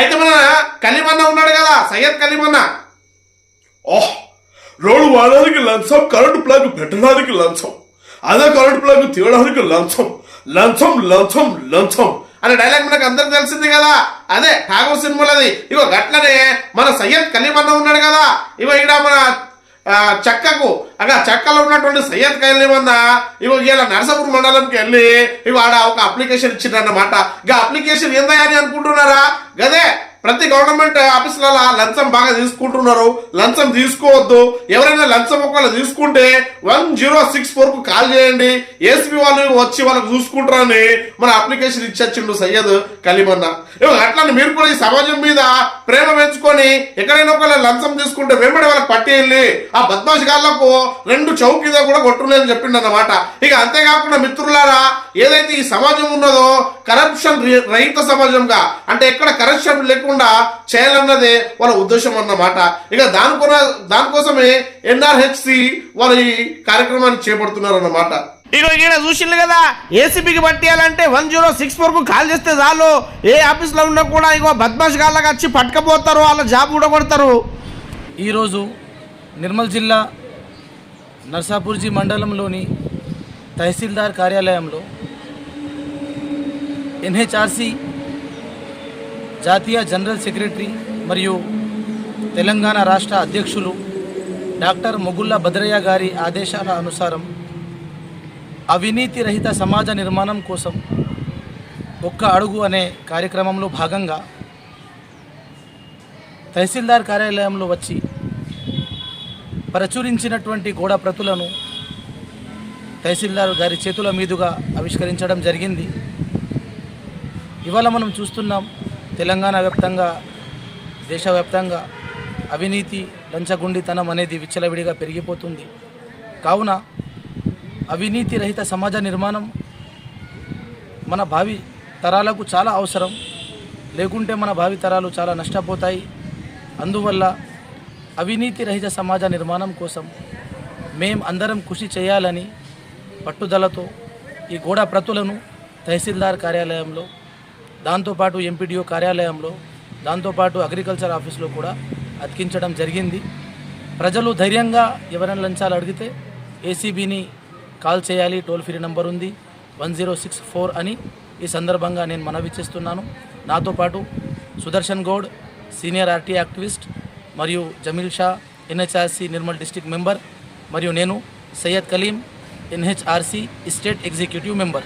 అయితే మన కలిమన్న ఉన్నాడు కదా సయ్యద్ కలిమన్న. ఓహ్ రోడ్డు వాడడానికి లంచం కరెంటు ప్లగ్ పెట్టడానికి లంచం. అదే కరెంటు ప్లగ్ తీయడానికి లంచం. లంచం లంచం లంచం. అనే డైలాగ్ మనకు అందరికి తెలిసింది కదా. అదే ఠాగూర్ సినిమాలది. ఇగో గట్లనే మన సయ్యద్ కలిమన్న ఉన్నాడు కదా. ఇగో ఇక్కడ మన చెక్కకు. అగా చెక్కలో ఉన్నటువంటి సయ్యద్ కైలేమన్నా ఇగో ఇలా నరసపూర్ మండలంకి వెళ్ళి ఇవాడ ఒక అప్లికేషన్ ఇచ్చిందన్నమాట ఇక అప్లికేషన్ ఏందా అని అనుకుంటున్నారా? గదే. ప్రతి గవర్నమెంట్ ఆఫీసులలో లంచం బాగా తీసుకుంటున్నారు. లంచం తీసుకోవద్దు. ఎవరైనా లంచం ఒకవేళ తీసుకుంటే వన్ జీరో సిక్స్ ఫోర్కు కాల్ చేయండి. ఏసీబీ వాళ్ళు వచ్చి వాళ్ళకి చూసుకుంటారని మన అప్లికేషన్ ఇచ్చొచ్చిండు సయ్యద్ కలిమన్న. ఇవ్వ అట్లానే మీరు కూడా ఈ సమాజం మీద ప్రేమ పెంచుకొని ఎక్కడైనా ఒకవేళ లంచం తీసుకుంటే వెంబడి వాళ్ళకి పట్టి వెళ్ళి ఆ బద్మాష్ గాళ్ళకు రెండు చౌకీద కూడా కొట్టులేని చెప్పిండు అన్నమాట ఇక అంతేకాకుండా మిత్రులారా ఏదైతే ఈ సమాజం ఉన్నదో కరప్షన్ రహిత సమాజంగా అంటే ఎక్కడ కరప్షన్ లేకుండా చేయాలన్నదే వాళ్ళ ఉద్దేశం అన్నమాట. ఇక దానికొన దానికోసమే ఎన్ఆర్హెచ్సి వాళ్ళు ఈ కార్యక్రమాన్ని చేపడుతున్నారు అన్నమాట ఇక ఈడ చూసిండు కదా ఏసీబీకి పట్టియాలంటే వన్ జీరో సిక్స్ ఫోర్కు కాల్ చేస్తే చాలు. ఏ ఆఫీస్లో ఉన్నా కూడా ఇగో బద్మాష్ గాళ్ళకి వచ్చి పట్టుకపోతారు వాళ్ళ జాబ్ కూడా కొడతారు ఈరోజు నిర్మల్ జిల్లా నర్సాపూర్జీ మండలంలోని తహసీల్దార్ కార్యాలయంలో ఎన్హెచ్ఆర్సి జాతీయ జనరల్ సెక్రటరీ మరియు తెలంగాణ రాష్ట్ర అధ్యక్షులు డాక్టర్ మొగుళ్ళ భద్రయ్య గారి ఆదేశాల అనుసారం అవినీతి రహిత సమాజ నిర్మాణం కోసం ఒక్క అడుగు అనే కార్యక్రమంలో భాగంగా తహసీల్దార్ కార్యాలయంలో వచ్చి ప్రచురించినటువంటి గోడ ప్రతులను తహసీల్దార్ గారి చేతుల మీదుగా ఆవిష్కరించడం జరిగింది. ఇవాళ మనం చూస్తున్నాం తెలంగాణ వ్యాప్తంగా దేశవ్యాప్తంగా అవినీతి లంచగుండితనం అనేది విచ్చలవిడిగా పెరిగిపోతుంది. కావున అవినీతి రహిత సమాజ నిర్మాణం మన భావి తరాలకు చాలా అవసరం. లేకుంటే మన భావి తరాలు చాలా నష్టపోతాయి. అందువల్ల అవినీతి రహిత సమాజ నిర్మాణం కోసం మేం అందరం కృషి చేయాలని పట్టుదలతో ఈ గోడ ప్రతులను తహసీల్దార్ కార్యాలయంలో దాంతోపాటు ఎంపీడీఓ కార్యాలయంలో దాంతోపాటు అగ్రికల్చర్ ఆఫీస్లో కూడా అతికించడం జరిగింది. ప్రజలు ధైర్యంగా ఎవరైనా లంచాలు అడిగితే ఏసీబీని కాల్ చేయాలి టోల్ ఫ్రీ నెంబర్ ఉంది వన్ జీరో సిక్స్ ఫోర్ అని ఈ సందర్భంగా నేను మనవి చేస్తున్నాను. నాతో పాటు Sudarshan Goud senior RT activist మరియు Jameel Shah NHRC Nirmal district member మరియు నేను Syed Kaleem NHRC state executive member.